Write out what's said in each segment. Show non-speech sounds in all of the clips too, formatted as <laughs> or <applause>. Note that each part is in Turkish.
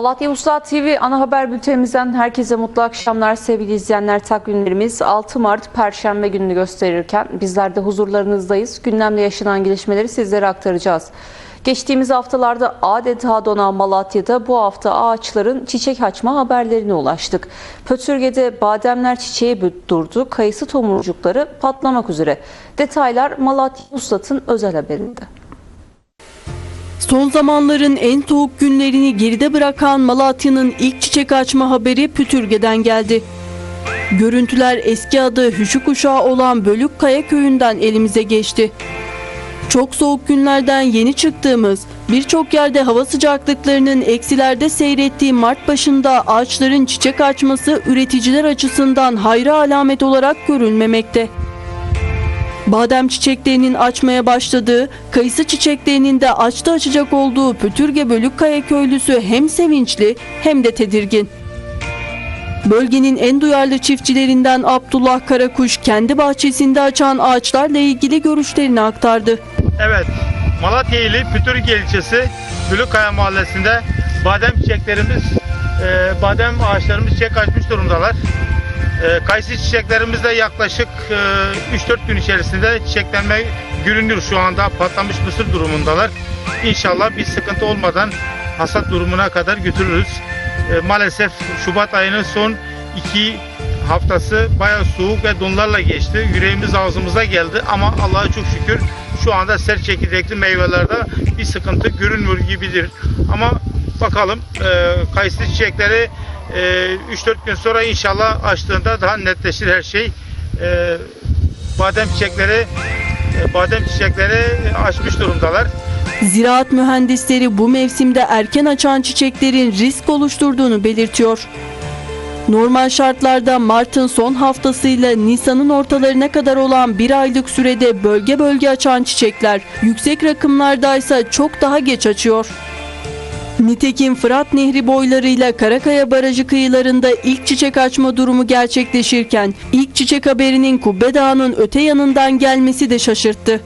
Malatya Ulusal TV ana haber bültenimizden herkese mutlu akşamlar sevgili izleyenler. Takvimlerimiz 6 Mart Perşembe gününü gösterirken bizler de huzurlarınızdayız. Gündemde yaşanan gelişmeleri sizlere aktaracağız. Geçtiğimiz haftalarda adeta donan Malatya'da bu hafta ağaçların çiçek açma haberlerine ulaştık. Pötürge'de bademler çiçeğe durdu, kayısı tomurcukları patlamak üzere. Detaylar Malatya Uslat'ın özel haberinde. Son zamanların en soğuk günlerini geride bırakan Malatya'nın ilk çiçek açma haberi Pütürge'den geldi. Görüntüler eski adı Hüşük Uşağı olan Bölükkaya köyünden elimize geçti. Çok soğuk günlerden yeni çıktığımız, birçok yerde hava sıcaklıklarının eksilerde seyrettiği Mart başında ağaçların çiçek açması üreticiler açısından hayra alamet olarak görülmemekte. Badem çiçeklerinin açmaya başladığı, kayısı çiçeklerinin de açta açacak olduğu Pütürge Bölükkaya köylüsü hem sevinçli hem de tedirgin. Bölgenin en duyarlı çiftçilerinden Abdullah Karakuş kendi bahçesinde açan ağaçlarla ilgili görüşlerini aktardı. Evet, Malatya ili Pütürge ilçesi Bülükkaya mahallesinde badem çiçeklerimiz, e, badem ağaçlarımız çiçek açmış durumdalar. E, kayısı çiçeklerimiz de yaklaşık e, 3-4 gün içerisinde çiçeklenme görünür şu anda patlamış mısır durumundalar. İnşallah bir sıkıntı olmadan hasat durumuna kadar götürürüz. E, maalesef Şubat ayının son iki haftası bayağı soğuk ve donlarla geçti. Yüreğimiz ağzımıza geldi ama Allah'a çok şükür şu anda sert çekirdekli meyvelerde bir sıkıntı görünmüyor gibidir. Ama bakalım e, kayısı çiçekleri e, 3-4 gün sonra inşallah açtığında daha netleşir her şey. E, badem çiçekleri e, badem çiçekleri açmış durumdalar. Ziraat mühendisleri bu mevsimde erken açan çiçeklerin risk oluşturduğunu belirtiyor. Normal şartlarda Mart'ın son haftasıyla Nisan'ın ortalarına kadar olan bir aylık sürede bölge bölge açan çiçekler yüksek rakımlardaysa çok daha geç açıyor. Nitekim Fırat Nehri boylarıyla Karakaya Barajı kıyılarında ilk çiçek açma durumu gerçekleşirken ilk çiçek haberinin Kubbe Dağı'nın öte yanından gelmesi de şaşırttı.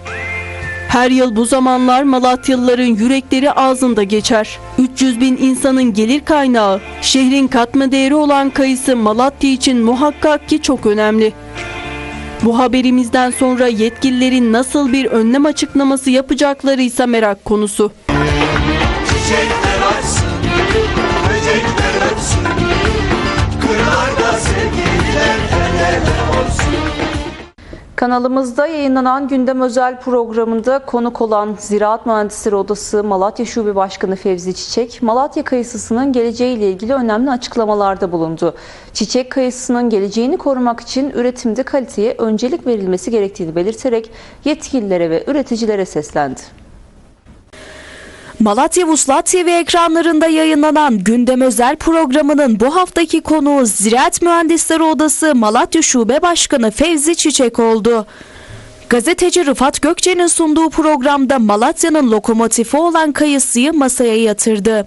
Her yıl bu zamanlar Malatyalıların yürekleri ağzında geçer. 300 bin insanın gelir kaynağı, şehrin katma değeri olan kayısı Malatya için muhakkak ki çok önemli. Bu haberimizden sonra yetkililerin nasıl bir önlem açıklaması yapacakları ise merak konusu. Çiçekler Kanalımızda yayınlanan Gündem Özel programında konuk olan Ziraat Mühendisleri Odası Malatya Şube Başkanı Fevzi Çiçek, Malatya kayısısının geleceğiyle ilgili önemli açıklamalarda bulundu. Çiçek kayısısının geleceğini korumak için üretimde kaliteye öncelik verilmesi gerektiğini belirterek yetkililere ve üreticilere seslendi. Malatya Vuslat TV ekranlarında yayınlanan Gündem Özel programının bu haftaki konuğu Ziraat Mühendisleri Odası Malatya Şube Başkanı Fevzi Çiçek oldu. Gazeteci Rıfat Gökçe'nin sunduğu programda Malatya'nın lokomotifi olan kayısıyı masaya yatırdı.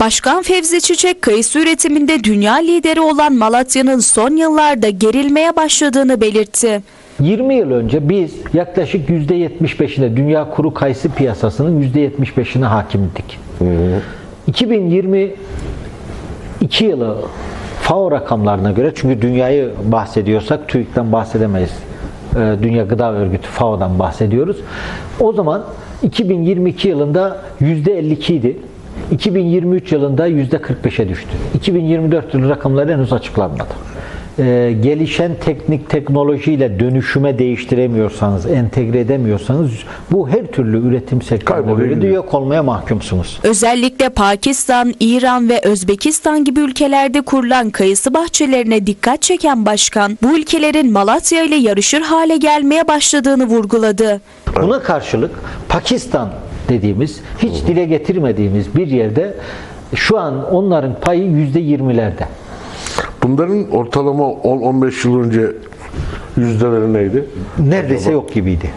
Başkan Fevzi Çiçek kayısı üretiminde dünya lideri olan Malatya'nın son yıllarda gerilmeye başladığını belirtti. 20 yıl önce biz yaklaşık %75'ine dünya kuru kayısı piyasasının %75'ine hakimdik. 2022 yılı FAO rakamlarına göre çünkü dünyayı bahsediyorsak TÜİK'ten bahsedemeyiz. Ee, Dünya Gıda Örgütü FAO'dan bahsediyoruz. O zaman 2022 yılında %52 idi. 2023 yılında %45'e düştü. 2024 yılı rakamları henüz açıklanmadı. Ee, gelişen teknik teknolojiyle dönüşüme değiştiremiyorsanız, entegre edemiyorsanız bu her türlü üretim gidiyor. yok olmaya mahkumsunuz. Özellikle Pakistan, İran ve Özbekistan gibi ülkelerde kurulan kayısı bahçelerine dikkat çeken başkan, bu ülkelerin Malatya ile yarışır hale gelmeye başladığını vurguladı. Buna karşılık Pakistan dediğimiz hiç dile getirmediğimiz bir yerde şu an onların payı yüzde yirmilerde. Bunların ortalama 10-15 yıl önce yüzdeleri neydi? Neredeyse yok gibiydi.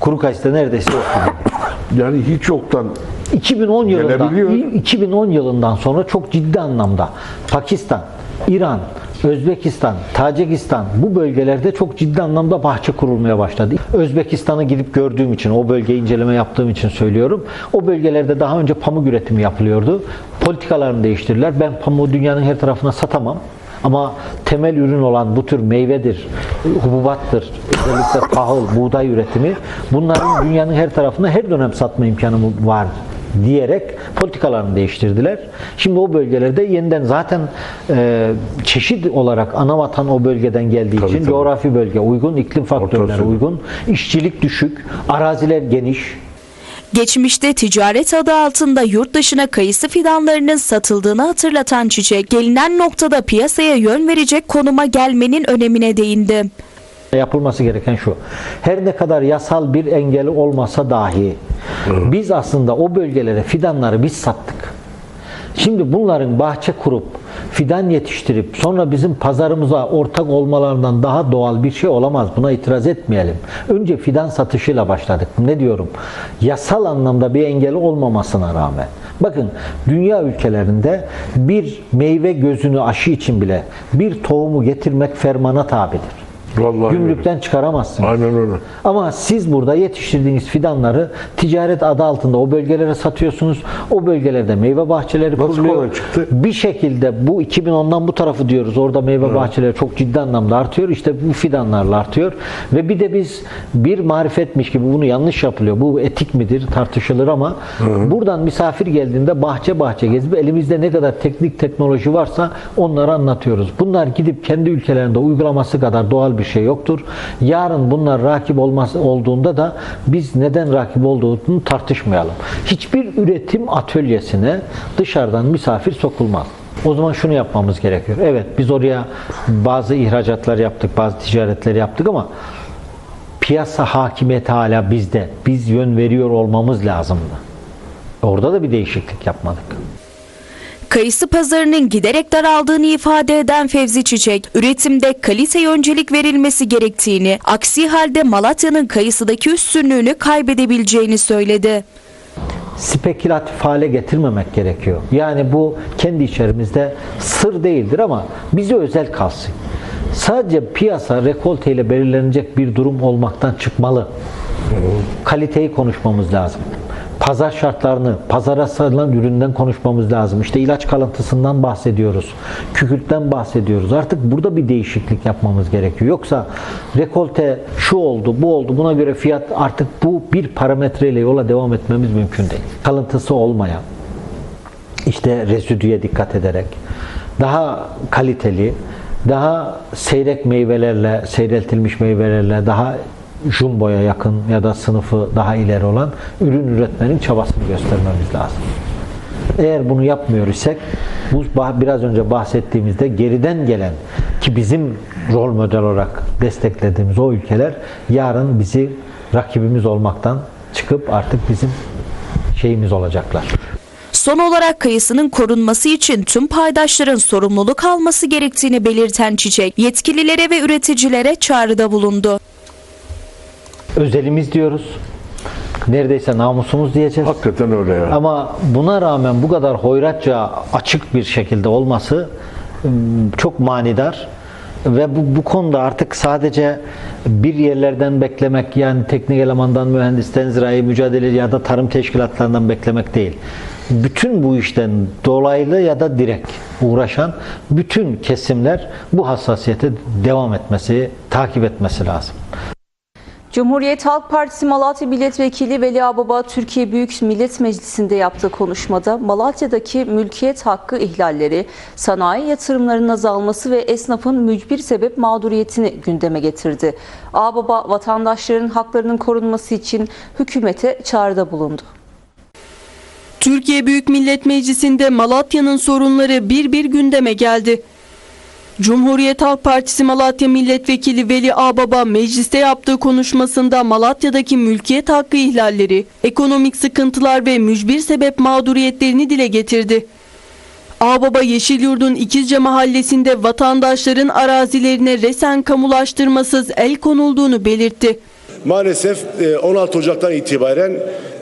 Kuru kayısıda neredeyse yok gibiydi. Yani hiç yoktan 2010 yılından Gelebiliyor. 2010 yılından sonra çok ciddi anlamda Pakistan, İran, Özbekistan, Tacikistan bu bölgelerde çok ciddi anlamda bahçe kurulmaya başladı. Özbekistan'ı gidip gördüğüm için, o bölgeyi inceleme yaptığım için söylüyorum. O bölgelerde daha önce pamuk üretimi yapılıyordu. Politikalarını değiştirdiler. Ben pamuğu dünyanın her tarafına satamam. Ama temel ürün olan bu tür meyvedir, hububattır, özellikle <laughs> tahıl, buğday üretimi bunların dünyanın her tarafına her dönem satma imkanı var diyerek politikalarını değiştirdiler. Şimdi o bölgelerde yeniden zaten e, çeşit olarak ana vatan o bölgeden geldiği Tabii, için tabii. coğrafi bölge uygun, iklim faktörleri uygun, işçilik düşük, araziler geniş, Geçmişte ticaret adı altında yurt dışına kayısı fidanlarının satıldığını hatırlatan Çiçek, gelinen noktada piyasaya yön verecek konuma gelmenin önemine değindi. Yapılması gereken şu. Her ne kadar yasal bir engeli olmasa dahi biz aslında o bölgelere fidanları biz sattık. Şimdi bunların bahçe kurup fidan yetiştirip sonra bizim pazarımıza ortak olmalarından daha doğal bir şey olamaz. Buna itiraz etmeyelim. Önce fidan satışıyla başladık. Ne diyorum? Yasal anlamda bir engeli olmamasına rağmen. Bakın dünya ülkelerinde bir meyve gözünü aşı için bile bir tohumu getirmek fermana tabidir. Vallahi Gümrükten çıkaramazsınız. Aynen öyle. Ama siz burada yetiştirdiğiniz fidanları ticaret adı altında o bölgelere satıyorsunuz. O bölgelerde meyve bahçeleri Nasıl kuruluyor. çıktı? Bir şekilde bu 2010'dan bu tarafı diyoruz. Orada meyve bahçeleri çok ciddi anlamda artıyor. İşte bu fidanlarla artıyor. Ve bir de biz bir marifetmiş gibi bunu yanlış yapılıyor. Bu etik midir tartışılır ama buradan misafir geldiğinde bahçe bahçe gezip elimizde ne kadar teknik teknoloji varsa onları anlatıyoruz. Bunlar gidip kendi ülkelerinde uygulaması kadar doğal bir şey yoktur. Yarın bunlar rakip olması olduğunda da biz neden rakip olduğunu tartışmayalım. Hiçbir üretim atölyesine dışarıdan misafir sokulmaz. O zaman şunu yapmamız gerekiyor. Evet biz oraya bazı ihracatlar yaptık, bazı ticaretler yaptık ama piyasa hakimiyeti hala bizde. Biz yön veriyor olmamız lazımdı. Orada da bir değişiklik yapmadık. Kayısı pazarının giderek daraldığını ifade eden Fevzi Çiçek, üretimde kaliteye öncelik verilmesi gerektiğini, aksi halde Malatya'nın kayısıdaki üstünlüğünü kaybedebileceğini söyledi. spekülatif hale getirmemek gerekiyor. Yani bu kendi içerimizde sır değildir ama bize özel kalsın. Sadece piyasa rekolte ile belirlenecek bir durum olmaktan çıkmalı. Kaliteyi konuşmamız lazım. Pazar şartlarını, pazara satılan üründen konuşmamız lazım. İşte ilaç kalıntısından bahsediyoruz. Kükürtten bahsediyoruz. Artık burada bir değişiklik yapmamız gerekiyor. Yoksa rekolte şu oldu, bu oldu. Buna göre fiyat artık bu bir parametreyle yola devam etmemiz mümkün değil. Kalıntısı olmayan, işte rezidüye dikkat ederek daha kaliteli, daha seyrek meyvelerle, seyreltilmiş meyvelerle daha jumboya yakın ya da sınıfı daha ileri olan ürün üretmenin çabasını göstermemiz lazım. Eğer bunu yapmıyor isek bu biraz önce bahsettiğimizde geriden gelen ki bizim rol model olarak desteklediğimiz o ülkeler yarın bizi rakibimiz olmaktan çıkıp artık bizim şeyimiz olacaklar. Son olarak kayısının korunması için tüm paydaşların sorumluluk alması gerektiğini belirten Çiçek, yetkililere ve üreticilere çağrıda bulundu. Özelimiz diyoruz. Neredeyse namusumuz diyeceğiz. Hakikaten öyle ya. Ama buna rağmen bu kadar hoyratça açık bir şekilde olması çok manidar ve bu, bu konuda artık sadece bir yerlerden beklemek yani teknik elemandan, mühendisten, zirai mücadele ya da tarım teşkilatlarından beklemek değil. Bütün bu işten dolaylı ya da direkt uğraşan bütün kesimler bu hassasiyete devam etmesi, takip etmesi lazım. Cumhuriyet Halk Partisi Malatya Milletvekili Veli Ağbaba Türkiye Büyük Millet Meclisi'nde yaptığı konuşmada Malatya'daki mülkiyet hakkı ihlalleri, sanayi yatırımlarının azalması ve esnafın mücbir sebep mağduriyetini gündeme getirdi. Ağbaba vatandaşların haklarının korunması için hükümete çağrıda bulundu. Türkiye Büyük Millet Meclisi'nde Malatya'nın sorunları bir bir gündeme geldi. Cumhuriyet Halk Partisi Malatya Milletvekili Veli Ağbaba mecliste yaptığı konuşmasında Malatya'daki mülkiyet hakkı ihlalleri, ekonomik sıkıntılar ve mücbir sebep mağduriyetlerini dile getirdi. Ağbaba Yeşilyurt'un İkizce mahallesinde vatandaşların arazilerine resen kamulaştırmasız el konulduğunu belirtti. Maalesef e, 16 Ocak'tan itibaren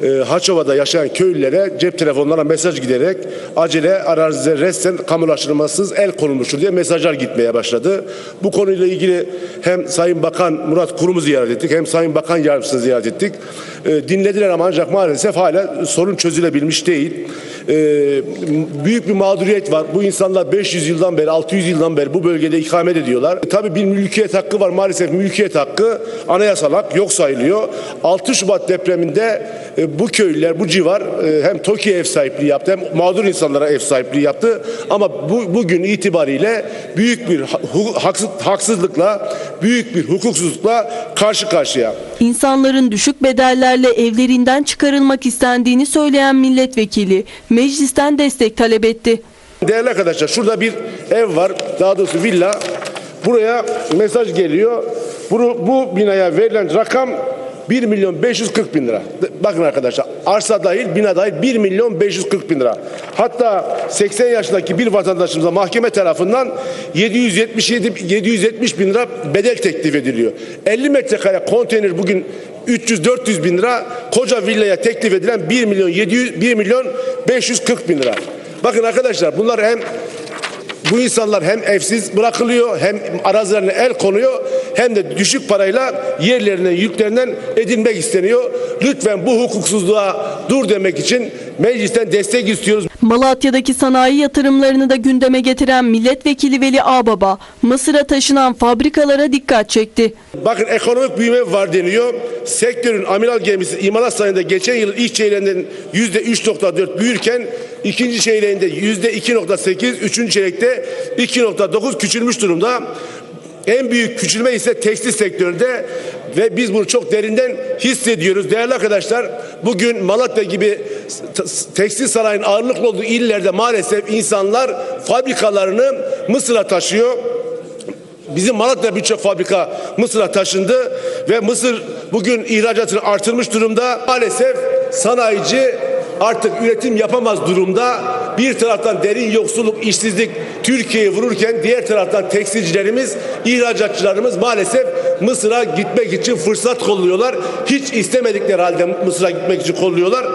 e, Haçova'da yaşayan köylülere cep telefonlarına mesaj giderek acele arazize resten kamulaştırılmasız el konulmuştur diye mesajlar gitmeye başladı. Bu konuyla ilgili hem Sayın Bakan Murat Kurum'u ziyaret ettik hem Sayın Bakan Yardımcısını ziyaret ettik. E, dinlediler ama ancak maalesef hala sorun çözülebilmiş değil. E, büyük bir mağduriyet var. Bu insanlar 500 yıldan beri 600 yıldan beri bu bölgede ikamet ediyorlar. E, tabii bir mülkiyet hakkı var. Maalesef mülkiyet hakkı anayasal hak yok sayılıyor. 6 Şubat depreminde e, bu köylüler, bu civar e, hem TOKİ'ye ev sahipliği yaptı hem mağdur insanlara ev sahipliği yaptı. Ama bu, bugün itibariyle büyük bir haksızlıkla, büyük bir hukuksuzlukla karşı karşıya. İnsanların düşük bedellerle evlerinden çıkarılmak istendiğini söyleyen milletvekili meclisten destek talep etti. Değerli arkadaşlar şurada bir ev var. Daha doğrusu villa. Buraya mesaj geliyor. Bunu, bu binaya verilen rakam 1 milyon 540 bin lira. Bakın arkadaşlar arsa dahil bina dahil 1 milyon 540 bin lira. Hatta 80 yaşındaki bir vatandaşımıza mahkeme tarafından 777 770 bin lira bedel teklif ediliyor. 50 metrekare konteyner bugün 300-400 bin lira koca villaya teklif edilen 1 milyon 700 1 milyon 540 bin lira. Bakın arkadaşlar bunlar hem bu insanlar hem evsiz bırakılıyor hem arazilerine el konuyor hem de düşük parayla yerlerinden yüklerinden edinmek isteniyor. Lütfen bu hukuksuzluğa dur demek için meclisten destek istiyoruz. Malatya'daki sanayi yatırımlarını da gündeme getiren milletvekili Veli Ağbaba, Mısır'a taşınan fabrikalara dikkat çekti. Bakın ekonomik büyüme var deniyor. Sektörün amiral gemisi imalat sayında geçen yıl ilk çeyreğinden yüzde 3.4 büyürken ikinci çeyreğinde yüzde 2.8, üçüncü çeyrekte 2.9 küçülmüş durumda. En büyük küçülme ise tekstil sektöründe ve biz bunu çok derinden hissediyoruz. Değerli arkadaşlar bugün Malatya gibi tekstil sanayinin ağırlıklı olduğu illerde maalesef insanlar fabrikalarını Mısır'a taşıyor. Bizim Malatya birçok fabrika Mısır'a taşındı ve Mısır bugün ihracatını artırmış durumda. Maalesef sanayici artık üretim yapamaz durumda. Bir taraftan derin yoksulluk, işsizlik Türkiye'yi vururken diğer taraftan tekstilcilerimiz, ihracatçılarımız maalesef Mısır'a gitmek için fırsat kolluyorlar. Hiç istemedikleri halde Mısır'a gitmek için kolluyorlar.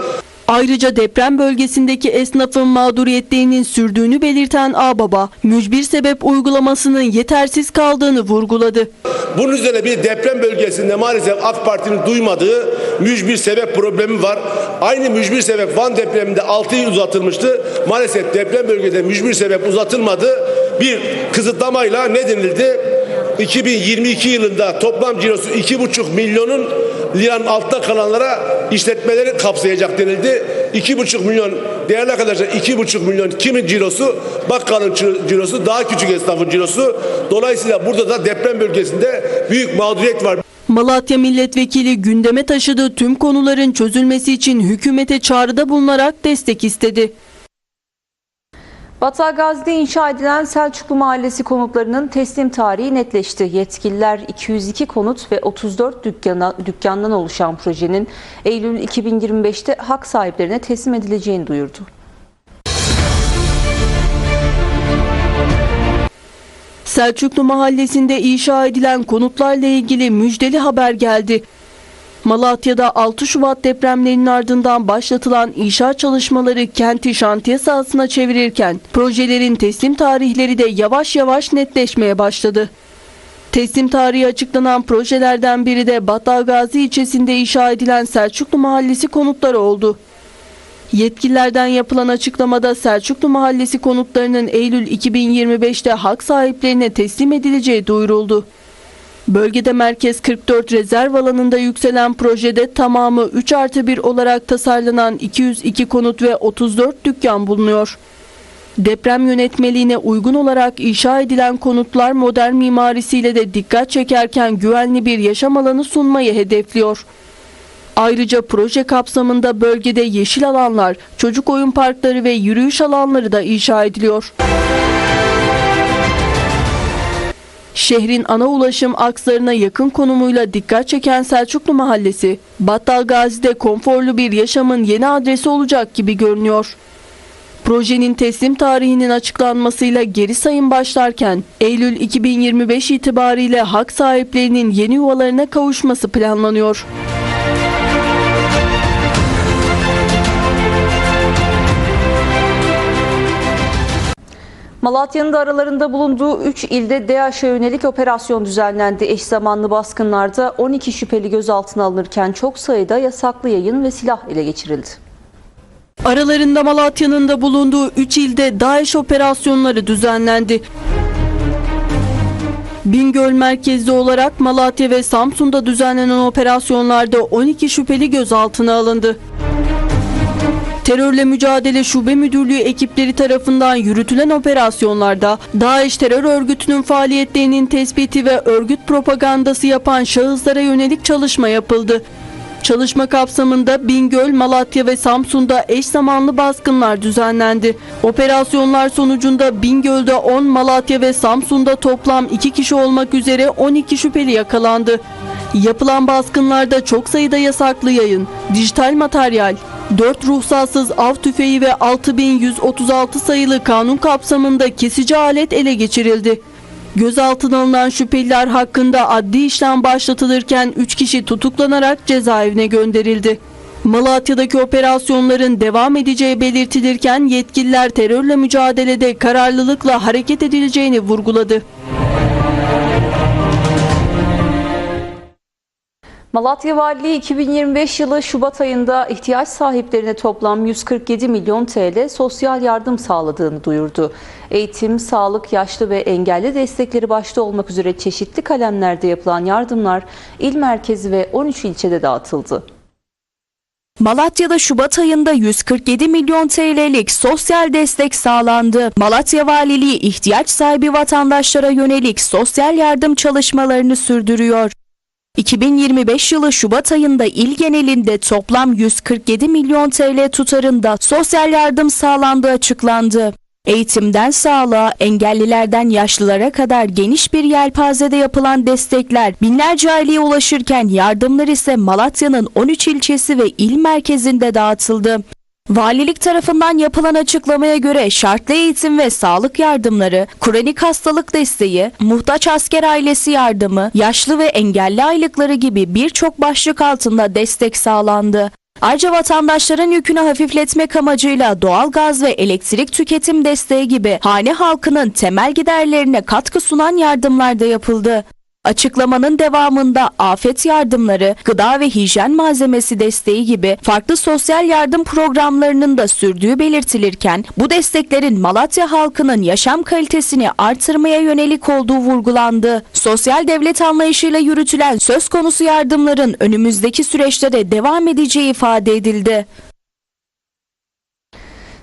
Ayrıca deprem bölgesindeki esnafın mağduriyetlerinin sürdüğünü belirten Ağbaba, mücbir sebep uygulamasının yetersiz kaldığını vurguladı. Bunun üzerine bir deprem bölgesinde maalesef AK Parti'nin duymadığı mücbir sebep problemi var. Aynı mücbir sebep Van depreminde 6 yıl uzatılmıştı. Maalesef deprem bölgede mücbir sebep uzatılmadı. Bir kısıtlamayla ne denildi? 2022 yılında toplam cirosu 2,5 milyonun liranın altta kalanlara işletmeleri kapsayacak denildi. 2,5 milyon değerli arkadaşlar 2,5 milyon kimin cirosu? Bakkalın ciro- cirosu daha küçük esnafın cirosu. Dolayısıyla burada da deprem bölgesinde büyük mağduriyet var. Malatya milletvekili gündeme taşıdığı tüm konuların çözülmesi için hükümete çağrıda bulunarak destek istedi. Batı Gazi'de inşa edilen Selçuklu Mahallesi konutlarının teslim tarihi netleşti. Yetkililer 202 konut ve 34 dükkana, dükkandan oluşan projenin Eylül 2025'te hak sahiplerine teslim edileceğini duyurdu. Selçuklu Mahallesi'nde inşa edilen konutlarla ilgili müjdeli haber geldi. Malatya'da 6 Şubat depremlerinin ardından başlatılan inşaat çalışmaları kenti şantiye sahasına çevirirken projelerin teslim tarihleri de yavaş yavaş netleşmeye başladı. Teslim tarihi açıklanan projelerden biri de Battalgazi ilçesinde inşa edilen Selçuklu Mahallesi konutları oldu. Yetkililerden yapılan açıklamada Selçuklu Mahallesi konutlarının Eylül 2025'te hak sahiplerine teslim edileceği duyuruldu. Bölgede Merkez 44 rezerv alanında yükselen projede tamamı 3 artı 1 olarak tasarlanan 202 konut ve 34 dükkan bulunuyor. Deprem yönetmeliğine uygun olarak inşa edilen konutlar modern mimarisiyle de dikkat çekerken güvenli bir yaşam alanı sunmayı hedefliyor. Ayrıca proje kapsamında bölgede yeşil alanlar, çocuk oyun parkları ve yürüyüş alanları da inşa ediliyor. Şehrin ana ulaşım akslarına yakın konumuyla dikkat çeken Selçuklu Mahallesi, Battalgazi'de konforlu bir yaşamın yeni adresi olacak gibi görünüyor. Projenin teslim tarihinin açıklanmasıyla geri sayım başlarken Eylül 2025 itibariyle hak sahiplerinin yeni yuvalarına kavuşması planlanıyor. Malatya'nın da aralarında bulunduğu 3 ilde DAEŞ'e yönelik operasyon düzenlendi. Eş zamanlı baskınlarda 12 şüpheli gözaltına alınırken çok sayıda yasaklı yayın ve silah ele geçirildi. Aralarında Malatya'nın da bulunduğu 3 ilde DAEŞ operasyonları düzenlendi. Bingöl merkezli olarak Malatya ve Samsun'da düzenlenen operasyonlarda 12 şüpheli gözaltına alındı. Terörle Mücadele Şube Müdürlüğü ekipleri tarafından yürütülen operasyonlarda DAEŞ terör örgütünün faaliyetlerinin tespiti ve örgüt propagandası yapan şahıslara yönelik çalışma yapıldı. Çalışma kapsamında Bingöl, Malatya ve Samsun'da eş zamanlı baskınlar düzenlendi. Operasyonlar sonucunda Bingöl'de 10, Malatya ve Samsun'da toplam 2 kişi olmak üzere 12 şüpheli yakalandı. Yapılan baskınlarda çok sayıda yasaklı yayın, dijital materyal, 4 ruhsatsız av tüfeği ve 6136 sayılı kanun kapsamında kesici alet ele geçirildi. Gözaltına alınan şüpheliler hakkında adli işlem başlatılırken 3 kişi tutuklanarak cezaevine gönderildi. Malatya'daki operasyonların devam edeceği belirtilirken yetkililer terörle mücadelede kararlılıkla hareket edileceğini vurguladı. Malatya Valiliği 2025 yılı Şubat ayında ihtiyaç sahiplerine toplam 147 milyon TL sosyal yardım sağladığını duyurdu. Eğitim, sağlık, yaşlı ve engelli destekleri başta olmak üzere çeşitli kalemlerde yapılan yardımlar il merkezi ve 13 ilçede dağıtıldı. Malatya'da Şubat ayında 147 milyon TL'lik sosyal destek sağlandı. Malatya Valiliği ihtiyaç sahibi vatandaşlara yönelik sosyal yardım çalışmalarını sürdürüyor. 2025 yılı Şubat ayında il genelinde toplam 147 milyon TL tutarında sosyal yardım sağlandığı açıklandı. Eğitimden sağlığa, engellilerden yaşlılara kadar geniş bir yelpazede yapılan destekler binlerce aileye ulaşırken yardımlar ise Malatya'nın 13 ilçesi ve il merkezinde dağıtıldı. Valilik tarafından yapılan açıklamaya göre şartlı eğitim ve sağlık yardımları, kronik hastalık desteği, muhtaç asker ailesi yardımı, yaşlı ve engelli aylıkları gibi birçok başlık altında destek sağlandı. Ayrıca vatandaşların yükünü hafifletmek amacıyla doğalgaz ve elektrik tüketim desteği gibi hane halkının temel giderlerine katkı sunan yardımlar da yapıldı. Açıklamanın devamında afet yardımları, gıda ve hijyen malzemesi desteği gibi farklı sosyal yardım programlarının da sürdüğü belirtilirken bu desteklerin Malatya halkının yaşam kalitesini artırmaya yönelik olduğu vurgulandı. Sosyal devlet anlayışıyla yürütülen söz konusu yardımların önümüzdeki süreçte de devam edeceği ifade edildi.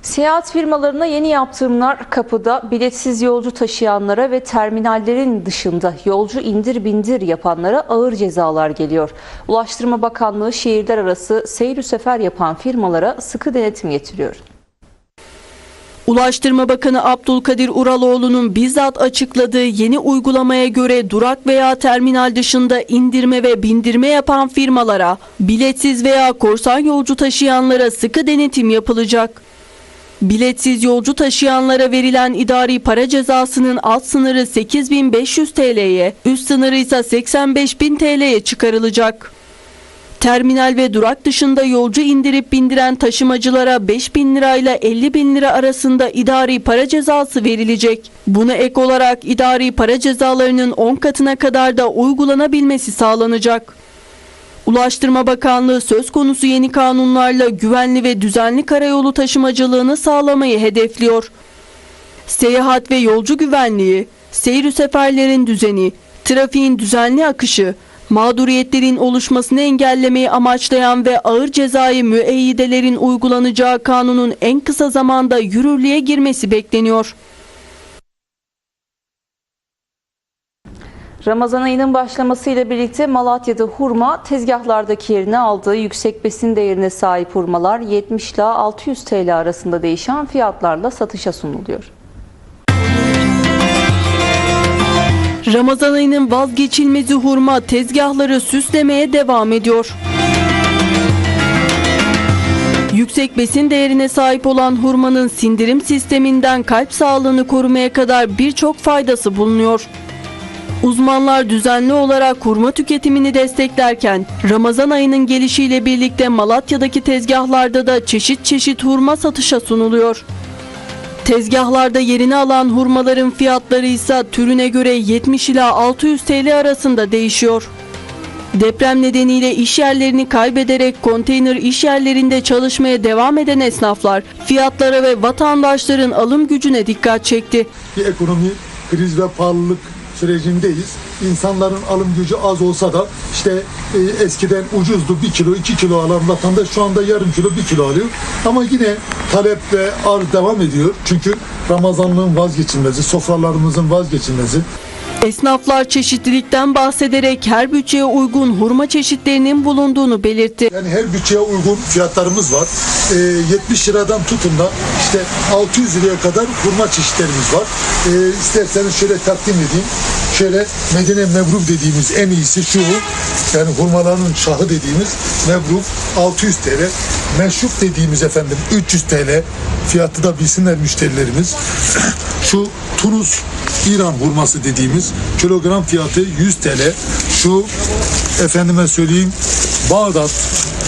Seyahat firmalarına yeni yaptırımlar kapıda biletsiz yolcu taşıyanlara ve terminallerin dışında yolcu indir bindir yapanlara ağır cezalar geliyor. Ulaştırma Bakanlığı şehirler arası seyir sefer yapan firmalara sıkı denetim getiriyor. Ulaştırma Bakanı Abdülkadir Uraloğlu'nun bizzat açıkladığı yeni uygulamaya göre durak veya terminal dışında indirme ve bindirme yapan firmalara, biletsiz veya korsan yolcu taşıyanlara sıkı denetim yapılacak. Biletsiz yolcu taşıyanlara verilen idari para cezasının alt sınırı 8500 TL'ye, üst sınırı ise 85.000 TL'ye çıkarılacak. Terminal ve durak dışında yolcu indirip bindiren taşımacılara 5 bin lirayla 50 bin lira arasında idari para cezası verilecek. Buna ek olarak idari para cezalarının 10 katına kadar da uygulanabilmesi sağlanacak. Ulaştırma Bakanlığı söz konusu yeni kanunlarla güvenli ve düzenli karayolu taşımacılığını sağlamayı hedefliyor. Seyahat ve yolcu güvenliği, seyir seferlerin düzeni, trafiğin düzenli akışı, mağduriyetlerin oluşmasını engellemeyi amaçlayan ve ağır cezai müeyyidelerin uygulanacağı kanunun en kısa zamanda yürürlüğe girmesi bekleniyor. Ramazan ayının başlamasıyla birlikte Malatya'da hurma tezgahlardaki yerini aldığı yüksek besin değerine sahip hurmalar 70 ile 600 TL arasında değişen fiyatlarla satışa sunuluyor. Ramazan ayının vazgeçilmezi hurma tezgahları süslemeye devam ediyor. Yüksek besin değerine sahip olan hurmanın sindirim sisteminden kalp sağlığını korumaya kadar birçok faydası bulunuyor. Uzmanlar düzenli olarak hurma tüketimini desteklerken Ramazan ayının gelişiyle birlikte Malatya'daki tezgahlarda da çeşit çeşit hurma satışa sunuluyor. Tezgahlarda yerini alan hurmaların fiyatları ise türüne göre 70 ila 600 TL arasında değişiyor. Deprem nedeniyle iş yerlerini kaybederek konteyner iş yerlerinde çalışmaya devam eden esnaflar fiyatlara ve vatandaşların alım gücüne dikkat çekti. bir ekonomi kriz ve pahalılık sürecindeyiz. İnsanların alım gücü az olsa da işte e, eskiden ucuzdu 1 kilo 2 kilo alan vatandaş şu anda yarım kilo 1 kilo alıyor. Ama yine talep ve arz devam ediyor. Çünkü Ramazanlığın vazgeçilmezi, sofralarımızın vazgeçilmezi. Esnaflar çeşitlilikten bahsederek her bütçeye uygun hurma çeşitlerinin bulunduğunu belirtti. Yani her bütçeye uygun fiyatlarımız var. E, 70 liradan tutun da işte 600 liraya kadar hurma çeşitlerimiz var. E, isterseniz şöyle takdim edeyim. Şöyle Medine Mebruf dediğimiz en iyisi şu. Yani hurmaların şahı dediğimiz Mebruf 600 TL. Meşruf dediğimiz efendim 300 TL. Fiyatı da bilsinler müşterilerimiz. <clears throat> şu Tunus İran hurması dediğimiz kilogram fiyatı 100 TL. Şu efendime söyleyeyim Bağdat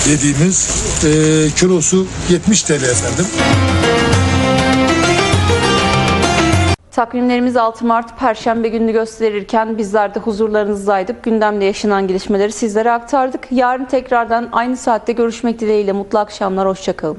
dediğimiz e, kilosu 70 TL efendim. Takvimlerimiz 6 Mart Perşembe gününü gösterirken bizler de huzurlarınızdaydık. Gündemde yaşanan gelişmeleri sizlere aktardık. Yarın tekrardan aynı saatte görüşmek dileğiyle mutlu akşamlar, hoşçakalın.